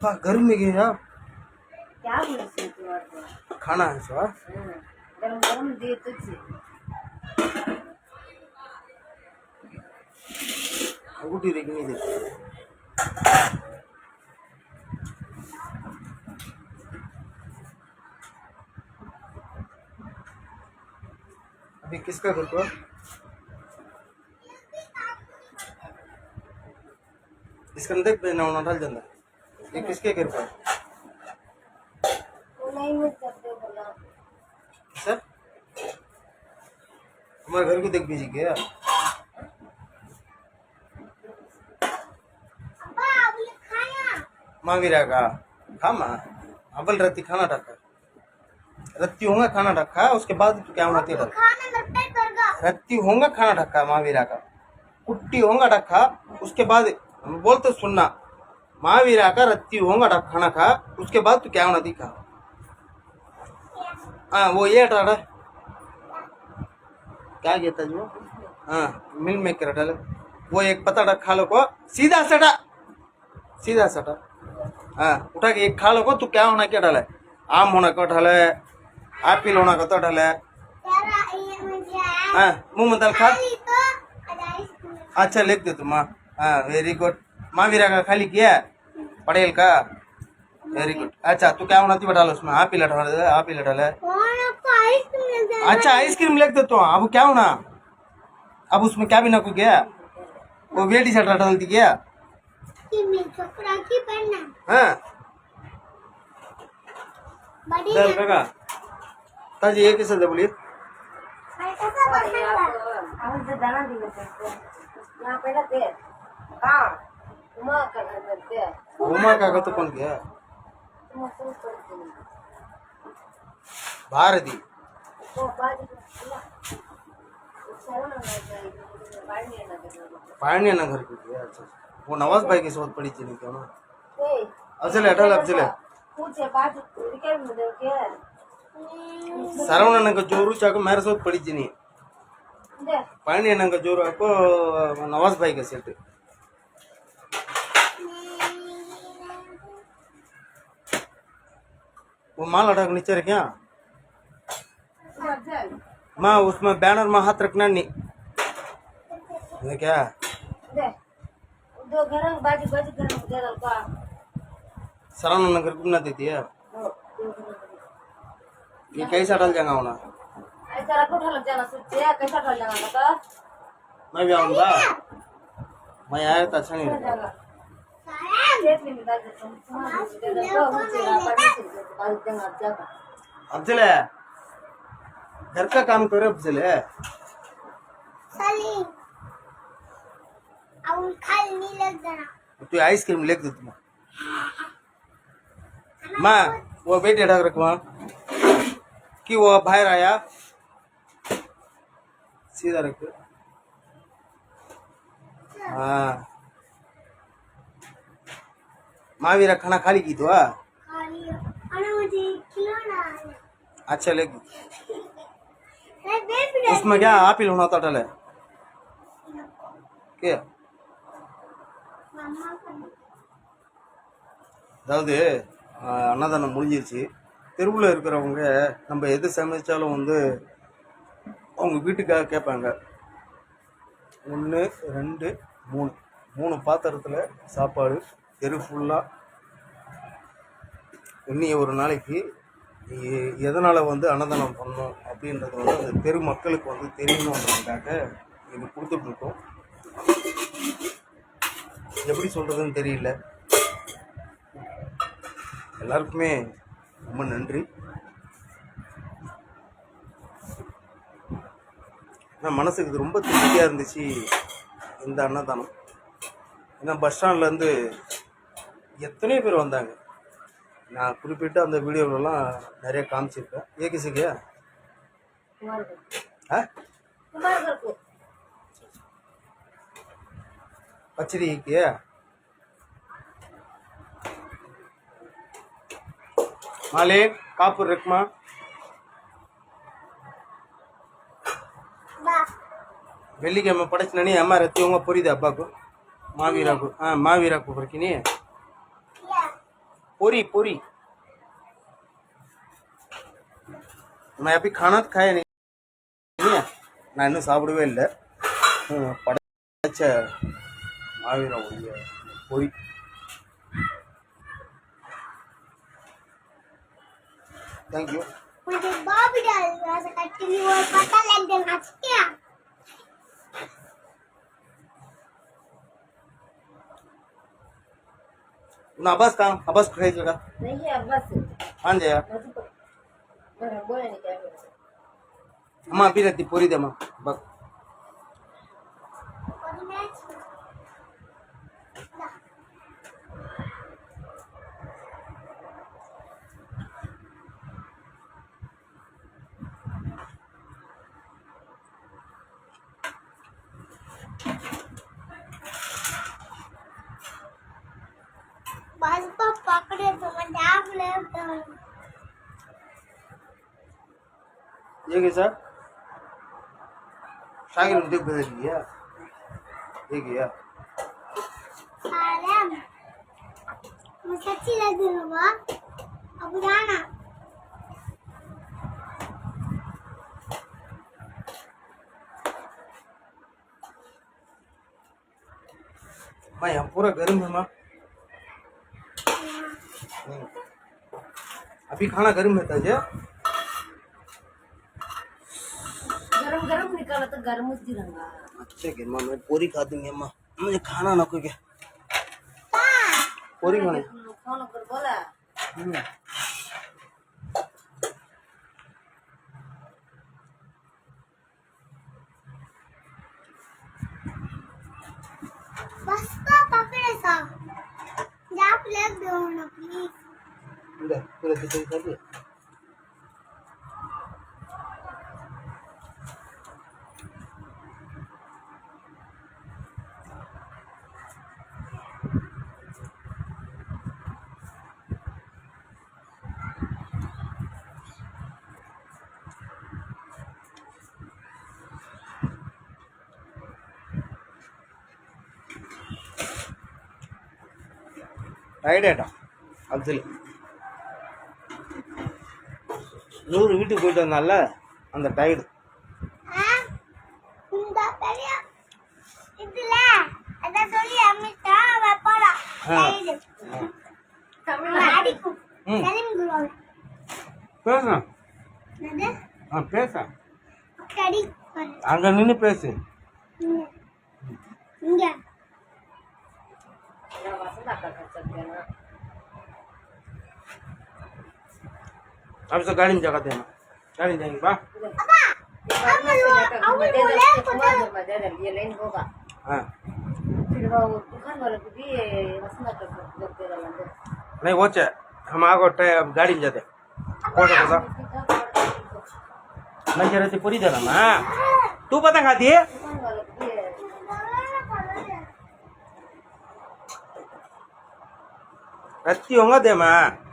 गर्मी गया क्या बोले तू और को खाना है सो गरम गरम दे तुझे। अंगूठी देखी नहीं देखी। अभी किसका घर को इसके अंदर पे ना डाल जाता ये किसके घर को है? वो नहीं मिल सकते बोला। सर? हमारे घर को देख दीजिए क्या? मांगिरा का? खामा अबल रत्ती खाना रखा। रत्ती होगा खाना रखा उसके बाद क्या होना तेरा? रत्ती होगा खाना ढक्का महावीरा का। कुट्टी होगा ढक्का उसके बाद बोलते सुनना। महावीरा का रत्ती होगा खाना खा उसके बाद तू क्या होना दिखा हाँ वो ये डाला क्या कहता जो हाँ मिल में मेकर डाले वो एक पता डक खा लो को। सीधा सटा। सीधा सटा। हाँ उठा के एक खा लो को तू क्या होना क्या डाले आम होना को डाले एप्पल होना का तो डाले हाँ। मुँह में डाल खा। अच्छा लिख दे तुम हाँ वेरी गुड महावीरा का खाली किया? पटेल का वेरी गुड अच्छा तू क्या होना थी डालो उसमें? एप्पल डाल दे एप्पल डाले अच्छा आइसक्रीम लिख दे तो। अब क्या होना? अब उसमें क्या भी ना को गया वो वेटी शर्ट डालती क्या? हाँ। दल काका। ताजी ये किसे दे बोलिए। यहाँ पे उमा घर तो कौन गया भारती पाण्या नगर की गया अच्छा वो नवाज़ भाई की सोच पड़ी थी क्या ना अफजल अटल अफजल சரவணன் அங்கே ஜோரு சாக்கு மேரசோ படிச்சு நீ பாண்டியன் அங்கே ஜோரு அப்போ நவாஸ் பாய்க்கு செட்டு वो माल अटक नीचे रख क्या माँ, उसमें बैनर में हाथ रखना नहीं। क्या? सरावना नगर घूमना देती है। ये कैसा डल जाएगा होना? ढल ढल मैं भी आऊँगा। मैं आया तो अच्छा नहीं अफजल है घर का काम करो अफजल है तू आइसक्रीम लेके दे तुम माँ वो बेटे ढक रख वहाँ कि वो बाहर आया। सीधा रख। हाँ। महावीरा खाना खाली की तो हाँ? अच्छा लेके उसमें क्या आपिल होना था डले क्या அதாவது ஆஹ், அன்னதானம் முடிஞ்சிருச்சு தெருவில் இருக்கிறவங்க நம்ம எது சமைச்சாலும் வந்து அவங்க வீட்டுக்காக கேட்பாங்க ஒன்று ரெண்டு மூணு மூணு பாத்திரத்தில் சாப்பாடு தெரு ஃபுல்லாக இன்னி ஒரு நாளைக்கு எதனால் வந்து அன்னதானம் பண்ணோம் அப்படின்றது வந்து அந்த தெரு மக்களுக்கு வந்து தெரியணுன்றதுக்காக இது கொடுத்துட்ருக்கோம். எப்படி சொல்கிறதுன்னு தெரியல. எல்லாருக்குமே ரொம்ப நன்றி. ஆனால் மனசுக்கு இது ரொம்ப திருப்தியாக இருந்துச்சு இந்த அன்னதானம். ஏன்னா பஸ் ஸ்டாண்ட்லேருந்து எத்தனையோ பேர் வந்தாங்க. நான் குறிப்பிட்டு அந்த வீடியோவிலலாம் நிறைய காமிச்சிருக்கேன். ஏகிசிக்கு? பச்சரிக்கு மாலே காப்பூர் இருக்குமா? வெள்ளிக்கிழமை படைச்சினே அம்மா ரத்தி உங்க புரியுது அப்பாக்கு. மாவீராக்கு. ஆ மாவீராக்கு பொறுக்கினி पूरी पूरी मैं अभी खाना तो खाया नहीं नहीं है நான் இன்னும் சாப்பிடவே இல்லை ம், படைச்ச மாவீரம் உடைய பொரி தேங்க்யூ मुझे बाबी डाल वैसे कट्टी भी और पता लग गया आज क्या ना अब्बास कहाँ अब्बास को खाई जगह नहीं है बस हाँ जया मधु को बरं बोला नहीं क्या बोला अम्मा अभी रहती पूरी दे अम्मा बस और मैच बस तो पकड़े तो मैं डाक ले तो ये कैसा? शागिर मुझे बदल गया। साले मैं सच्ची लग रही हूँ अब जाना। मैं यहाँ पूरा गर्म है माँ। हम्म। अभी खाना गर्म है ताजे। गरम गरम निकाला तो गरमच दिरंगा अच्छा के माँ मैं पूरी खा दूँगी अम्मा मुझे खाना ना कोई क्या। पूरी खानी। फ़ोन कर बोला। हम्म। बस तो पकड़े सा जाप लग दो ना प्लीज़ ഇവിടെ പുലത്തിട്ട് കല്ല് റൈഡ് കേട്ടോ അബ്ദുൽ நூறு வீட்டுக்கு போயிட்டு வந்தால அந்த டயர்டு பேசுறேன் ஆ. பேச. அங்க நின்று பேசு. இங்க. வசந்தா அக்கா கச்சா अब इसको तो गाड़ी में जगह देना। गाड़ी में जाएँगे बा। हाँ। नहीं वो चे हम आगो गाड़ी में जाते कोसा कोसा नहीं जरा से पूरी देना माँ। तू पता खाती है रत्ती होगा दे माँ।